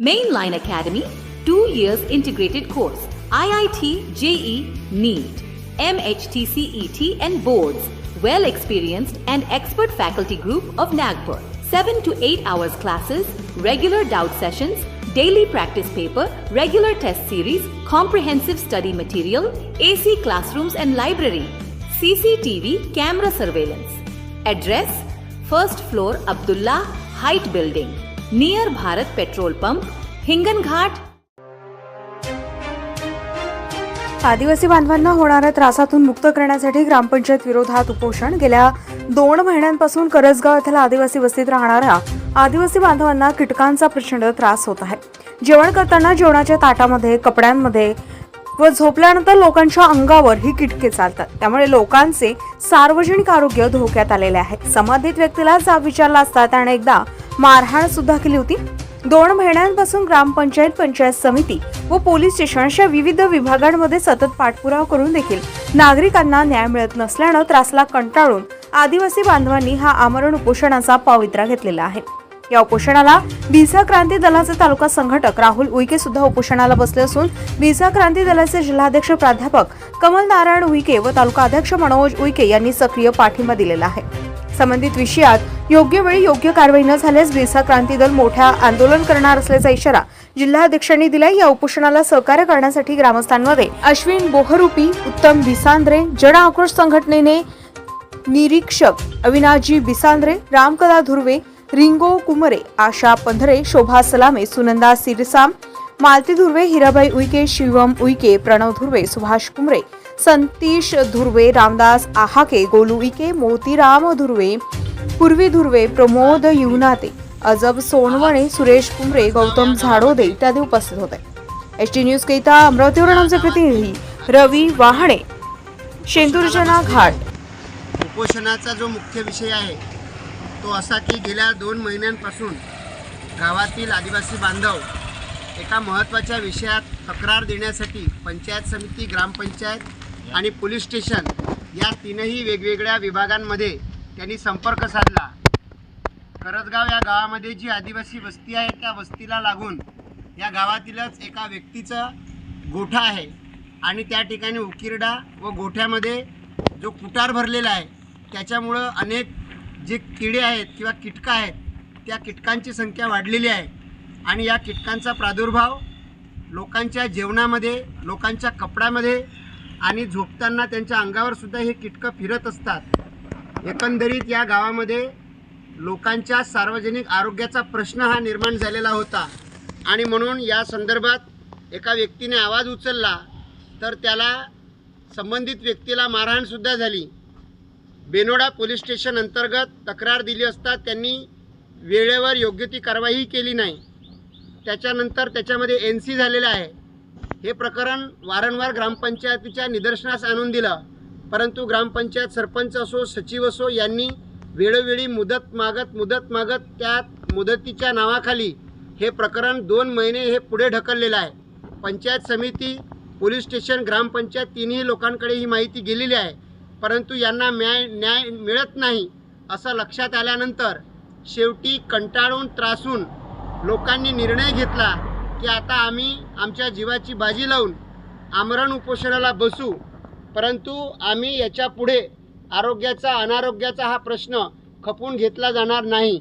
Mainline Academy, two years integrated course, IIT, JE, NEET, MHT CET E and boards, well experienced and expert faculty group of Nagpur. 7 to 8 hours classes, regular doubt sessions, daily practice paper, regular test series, comprehensive study material, AC classrooms and library, CCTV camera surveillance. Address First floor Abdullah Height Building, near Bharat petrol pump Pump, घाट आदिवासी बांधवांना होणाऱ्या त्रासातून मुक्त करण्यासाठी ग्रामपंचायत विरोधात उपोषण. गेल्या दोन महिन्यांपासून करसगाव येथील आदिवासी वस्तीत राहणाऱ्या आदिवासी बांधवांना कीटकांचा प्रचंड त्रास होत आहे. जेवण करताना जेवणाच्या ताटामध्ये कपड्यांमध्ये व झोपल्यानंतर लोकांच्या अंगावर ही किटके चालतात. त्यामुळे लोकांचे सार्वजनिक आरोग्य धोक्यात आलेले आहे. समाधित व्यक्तीला जाब विचारला असता त्याने एकदा मारहाण सुद्धा केली होती. दोन महिन्यांपासून ग्रामपंचायत पंचायत समिती व पोलीस स्टेशन अशा विविध विभागांमध्ये सतत पाठपुरावा करून देखील नागरिकांना न्याय मिळत नसल्यानं त्रासला कंटाळून आदिवासी बांधवांनी हा आमरण उपोषणाचा पावित्रा घेतलेला आहे. या उपोषणाला भिसा क्रांती दलाचे तालुका संघटक राहुल उईके सुद्धा उपोषणाला बसले असून भिसा क्रांती दलाचे जिल्हाध्यक्ष प्राध्यापक कमल नारायण उईके व तालुका अध्यक्ष मनोज उईके यांनी सक्रिय पाठिंबा दिलेला आहे. संबंधित विषयात योग्य वेळी योग्य कारवाई न झाल्यास बिरसा क्रांती दल मोठ्या आंदोलन करणार असल्याचा इशारा जिल्हाध्यक्षांनी दिलाय. या उपोषणाला सहकार्य करण्यासाठी ग्रामस्थांमध्ये अश्विन बोहरूपी उत्तम भिसांद्रे जन आक्रोश संघटनेने निरीक्षक अविनाजी बिसांद्रे रामकला धुर्वे रिंगो कुमरे आशा पंधरे शोभा सलामे सुनंदा सिरसाम मालती धुर्वे हिराबाई उईके शिवम उईके प्रणव धुर्वे सुभाष कुमरे संतीश धुर्वे रामदास आहाके गोलू इके मोतीराम धुर्वे पूर्वी धुर्वे प्रमोद युनाते अजब सोनवणे सुरेश कुमरे गौतम झाडोदे इत्यादी उपस्थित होते. एस टी न्यूज करिता अमरावतीवरून आमचे प्रतिनिधी रवी वाहणे शेंदुर्जना घाट. उपोषणाचा जो मुख्य विषय आहे तो असा की गेल्या दोन महिन्यांपासून गावातील आदिवासी बांधव एका महत्त्वाच्या विषयात तक्रार देण्यासाठी पंचायत समिती ग्रामपंचायत आणि पोलीस स्टेशन या तीनही वेगवेगळ्या विभागांमध्ये त्यांनी संपर्क साधला. करसगाव या गावामध्ये जी आदिवासी वस्ती आहे त्या वस्तीला लागून या गावातीलच एका व्यक्तीचा गोठा आहे. आणि त्या ठिकाणी उकिरडा व गोठ्यामध्ये जो कुटार भरलेला आहे त्याच्यामुळं अनेक जे किडे आहेत किंवा कीटकं आहेत त्या कीटकांची संख्या वाढलेली आहे. आणि या कीटकांचा प्रादुर्भाव लोकांच्या जेवणामध्ये लोकांच्या कपड्यामध्ये आणि झोपताना त्यांच्या अंगावर सुद्धा हे कीटकं फिरत असतात. एकंदरीत या गावामध्ये लोकांच्या सार्वजनिक आरोग्याचा प्रश्न हा निर्माण झालेला होता. आणि म्हणून या संदर्भात एका व्यक्तीने आवाज उचलला तर त्याला संबंधित व्यक्तीला मारहाणसुद्धा झाली. बेनोडा पोलीस स्टेशन अंतर्गत तक्रार दिली असता त्यांनी वेळेवर योग्य ती कारवाई केली नाही. त्याच्यानंतर त्याच्यामध्ये एन सी झालेलं आहे. हे प्रकरण वारंवार ग्रामपंचायतीच्या निदर्शनास आणून दिलं. परंतु ग्रामपंचायत सरपंच असो सचिव असो यांनी वेळोवेळी मुदत मागत मुदत मागत त्या मुदतीच्या नावाखाली हे प्रकरण दोन महिने हे पुढे ढकललेलं आहे. पंचायत समिती पोलीस स्टेशन ग्रामपंचायत तिन्ही लोकांकडे ही माहिती गेलेली आहे. परंतु यांना न्याय न्याय मिळत नाही असं लक्षात आल्यानंतर शेवटी कंटाळून त्रासून लोकांनी निर्णय घेतला. की आता आम्ही आमच्या जीवाची बाजी लावून आमरण उपोषणाला बसू. परंतु आम्ही याच्यापुढे आरोग्याचा अनारोग्याचा हा प्रश्न खपून घेतला जाणार नाही.